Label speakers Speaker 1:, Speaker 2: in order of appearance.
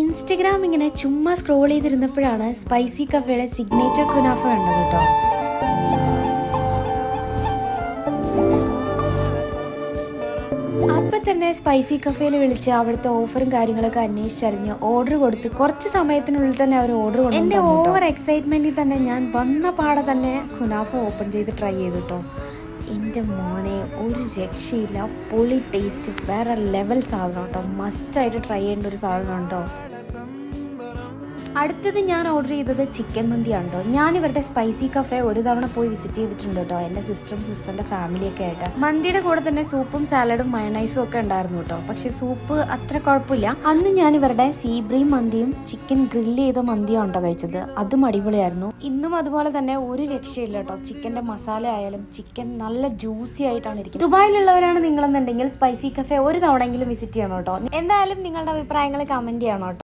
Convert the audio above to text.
Speaker 1: Instagram ഇങ്ങനെ ചുമ്മാ scroll ചെയ്തിരുന്നപ്പോഴാണ് സ്പൈസി കഫയുടെ സിഗ്നേച്ചർ കുനാഫ കണ്ടത് കേട്ടോ. അപ്പൊ തന്നെ സ്പൈസി കഫേയിൽ വിളിച്ച് അവിടുത്തെ ഓഫറും കാര്യങ്ങളൊക്കെ അന്വേഷിച്ചറിഞ്ഞ് ഓർഡർ കൊടുത്ത് കുറച്ച് സമയത്തിനുള്ളിൽ തന്നെ അവർ ഓർഡർ കൊടുത്തു എന്റെ ഓവർ എക്സൈറ്റ്മെന്റിൽ തന്നെ ഞാൻ വന്ന പാടെ തന്നെ കുനാഫ ഓപ്പൺ ചെയ്ത് ട്രൈ ചെയ്തു കേട്ടോ. എന്റെ മോനെ ഒരു രക്ഷയില്ല. പൊളി ടേസ്റ്റ് വേറെ ലെവൽ സാധനം കേട്ടോ. മസ്റ്റായിട്ട് ട്രൈ ചെയ്യേണ്ട ഒരു സാധനം കേട്ടോ അടുത്തത് ഞാൻ ഓർഡർ ചെയ്തത് ചിക്കൻ മന്തിയാണ് കേട്ടോ ഞാൻ ഇവരുടെ സ്പൈസി കഫേ ഒരു തവണ പോയി വിസിറ്റ് ചെയ്തിട്ടുണ്ട് കേട്ടോ എന്റെ സിസ്റ്ററും സിസ്റ്ററിന്റെ ഫാമിലിയൊക്കെ ആയിട്ട്. മന്തിയുടെ കൂടെ തന്നെ സൂപ്പും സാലഡും മയണൈസും ഒക്കെ ഉണ്ടായിരുന്നു കേട്ടോ പക്ഷെ സൂപ്പ് അത്ര കുഴപ്പമില്ല. അന്ന് ഞാൻ ഇവരുടെ സീബ്രീം മന്തിയും ചിക്കൻ ഗ്രില്ല് ചെയ്ത മന്തിയും ഉണ്ടോ കഴിച്ചത്. അതും അടിപൊളിയായിരുന്നു. ഇന്നും അതുപോലെ തന്നെ ഒരു രക്ഷയില്ല കേട്ടോ ചിക്കന്റെ മസാല ആയാലും ചിക്കൻ നല്ല ജ്യൂസി ആയിട്ടാണ് ഇരിക്കുന്നത്. ദുബായിലുള്ളവരാണ് നിങ്ങളെന്നുണ്ടെങ്കിൽ സ്പൈസി കഫേ ഒരു തവണയെങ്കിലും വിസിറ്റ് ചെയ്യണം കേട്ടോ എന്തായാലും നിങ്ങളുടെ അഭിപ്രായങ്ങൾ കമന്റ് ചെയ്യണം കേട്ടോ